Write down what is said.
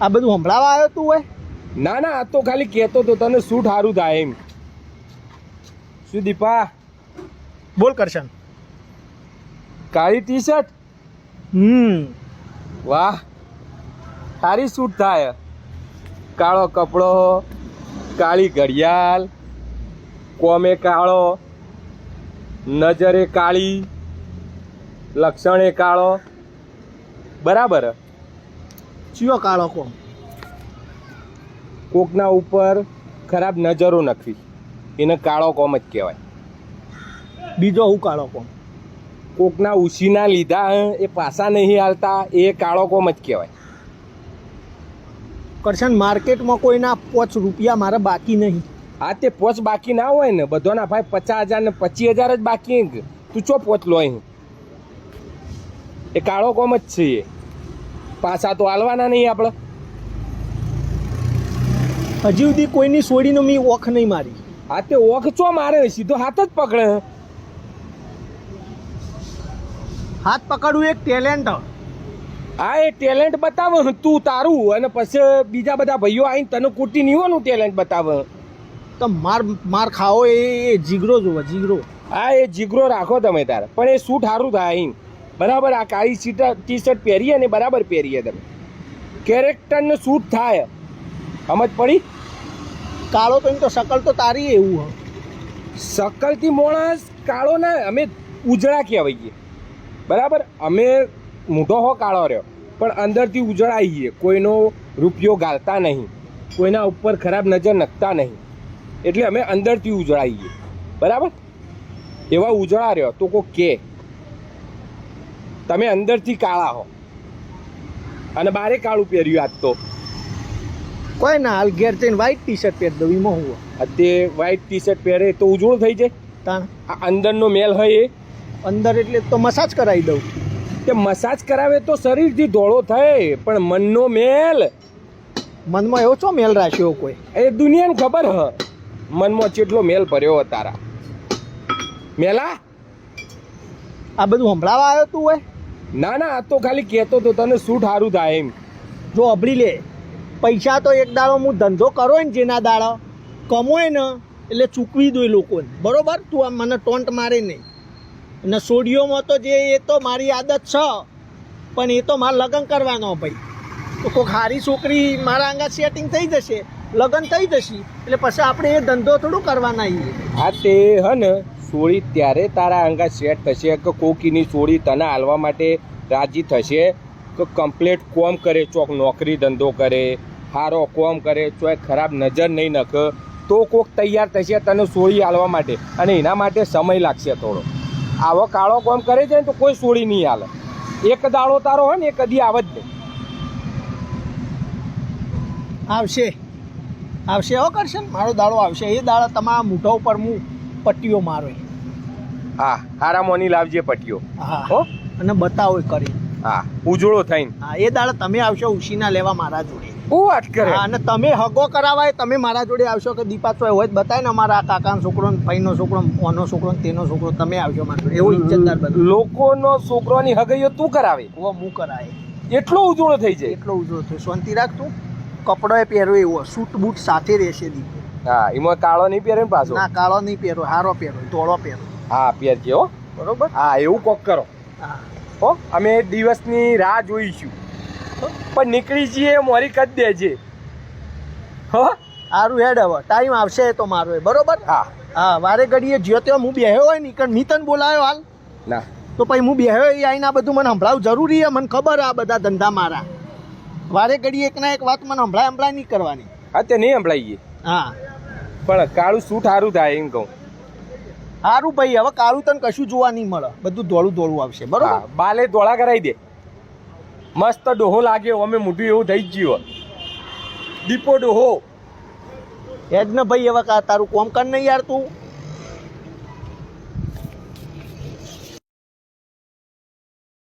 આ બધું સંભળાવા આવ્યો તું હોય ના ના આ તો ખાલી કહેતો તો તને શું સારું થાય એમ. શું દીપા? બોલ કરશન. કાળી ટી શર્ટ હમ. વાહ સારી સૂટ થાય. કાળો કપડો કાળી ઘડિયાળ કોમે કાળો નજરે કાળી લક્ષણે કાળો. બરાબર? ચિયો કાળો કોમ કોકના ઉપર ખરાબ નજરો નખવી. એને કાળો કોમ જ કહેવાય. બીજો હું કાળો કોમ? કોકના ઉછીના લીધા એ પાસા નહીં હાલતા એ કાળો કોમ જ કહેવાય. કરશન માર્કેટમાં કોઈના પોચ રૂપિયા મારા બાકી નહીં. હા તે પોચ બાકી ના હોય ને બધાના ભાઈ પચાસ હજાર ને પચીસ હજાર જ બાકી તું ચો પોચ લો એ કાળો કોમ જ છે એ. પાછા તો હાલવાના નહીં આપણે. હજી સુધી કોઈની સોડીનો મેં ઓખ નહીં મારી. હા તે ઓખ ચો મારે? સીધો હાથ જ પકડે. હાથ પકડવું એક ટેલેન્ટ હા એ ટેલેન્ટ બતાવે તું તારું. અને પછી બીજા બધા ભાઈઓ આવીને તને કુટી નીવાનું ટેલેન્ટ બતાવે. તો માર માર ખાવો એ જીગરો જોવો જીગરો. હા એ જીગરો રાખો તમે તારે. પણ એ શું સારું થાય અહીં બરાબર આ કાળી સીટા ટી શર્ટ પહેરીએ ને બરાબર પહેરીએ તમે. કેરેક્ટરને શૂટ થાય. સમજ પડી? કાળો તો એમ તો શકલ તો તારી એવું હોય. શકલથી માણસ કાળો ના અમે ઉજળા કહેવાઈએ બરાબર? અમે મોઢો હો કાળો રહ્યો પણ અંદરથી ઉજળાઈએ કોઈનો રૂપિયો ગાલતા નહીં. કોઈના ઉપર ખરાબ નજર નખતા નહીં. એટલે અમે અંદરથી ઉજળાઈએ બરાબર? એવા ઉજળા રહ્યો તો કોઈ કે. તમે અંદરથી કાળા હો. અને બારે કાળું પહેર્યું આજ તો. કોઈ ના હાલ ઘેર જઈને વ્હાઈટ ટી શર્ટ પહેરી દઉં એમાં હું તે વ્હાઈટ ટી શર્ટ પહેરે તો ઉજળું થઈ જાય. તાણ? આ અંદરનો મેલ હોય એ. અંદર એટલે તો મસાજ કરાવી દઉં. તે મસાજ કરાવે તો શરીરથી ધોળો થાય પણ મનનો મેલ. મનમાં એવો ચો મેલ રાખ્યો કોઈ? એ દુનિયાને ખબર હ. મનમાં ચેટલો મેલ ભર્યો તારા. મેલા? આ બધું સંભળાવા આવ્યો તું હોય? ના ના આ તો ખાલી કહેતો તો તને શું સારું થાય એમ. જો અભળી લે પૈસા તો એક દાડો હું ધંધો કરો ને જેના દાડો કમોય ને એટલે ચૂકવી દો એ લોકોને. બરોબર? તું આ મને ટોન્ટ મારે નહીં. અને સોડિયોમાં તો જે એ તો મારી આદત છે પણ એ તો મારે લગ્ન કરવાનો ભાઈ. તો કોઈ સારી છોકરી મારા અંગા સેટિંગ થઈ જશે લગ્ન થઈ જશે એટલે પછી આપણે એ ધંધો થોડું કરવાના છીએ. આ તે હ ને. સોળી ત્યારે તારા અંગા સેટ થશે કે કોકીની સોળી તને હાલવા માટે રાજી થશે? કે કમ્પ્લેટ કોમ કરે, ચોક નોકરી ધંધો કરે સારો કોમ કરે ચોક ખરાબ નજર નહીં નખ, તો કોક તૈયાર થશે તને સોળી હાલવા માટે. અને એના માટે સમય લાગશે થોડો. આવો કાળો કોમ કરે છે ને તો કોઈ સોળી નહીં હાલે એક દાડો તારો હોય ને એ કદી આવે જ નહીં. આવશે. આવશે એવો કરશે ને? મારો દાડો આવશે. એ દાડો તમારા મોઢા ઉપર હું પટ્ટીઓ મારો. હા હારા મોની લાવજે પટ્ટીઓ. હા. અને બતાવો કરી. હા ઉજળો થઈને. હા એ દાડે તમે આવશો ઉશીના લેવા મારા જોડે. હું વાત કરે? હા, અને તમે હગો કરાવાય તમે મારા જોડે આવશો કે દીપાચો હોય બતાય ને અમારા કાકાનો છોકરો ભાઈનો છોકરો ઓનો છોકરો તેનો છોકરો તમે આવશો મારા જોડે. એવું ઇજ્જતદાર બધું. લોકોનો છોકરોની હગઈઓ તું કરાવે? ઓ હું કરાવે એટલો ઉજળો થઈ જાય. એટલો ઉજળો થઈ શાંતિ રાખ તું. કપડો એ પહેરો એવો. સૂટ બૂટ સાથે રહેશે દીપો. હા એમાં કાળો નહીં પહેરે ને પાછો? ના કાળો નહીં પહેરો હારો પહેરો ધોળો પહેરો. હા પહેરજે હો. બરોબર? હા એવું કોક કરો. હા. હો અમે દિવસની રાહ જોઈશું. પણ નીકળી જઈએ મોરી કરી દેજે. હો? સારું હેડ હવે. ટાઈમ આવશે તો મારો એ બરોબર? હા. હા વારે ઘડીએ જ્યો ત્યાં હું બેહ્યો હોય ને કારણ મી બોલાયો હાલ. ના. તો પછી હું બેહ્યો એ આઈને આ બધું મને સંભળાવું જરૂરી છે મને ખબર આ બધા ધંધા મારા. વારે ઘડી એક ના એક વાત મને સંભળાય સંભળાય નહીં કરવાની. હા તે નહીં સંભળાઈએ. હા. પણ કાળું શું સારું થાય એમ કહું. સારું ભાઈ હવે કાળું તને કશું જોવા નહીં મળે. બધું ધોળું ધોળું આવશે બરોબર? બાલે ધોળા કરાવી દે. મસ્ત ડોહો લાગ્યો અમે મોઢું એવું થઈ જ ગયું દીપો ડોહો. હેડ ને ભાઈ હવે કા તારું કોમ કર નહીં યાર તું?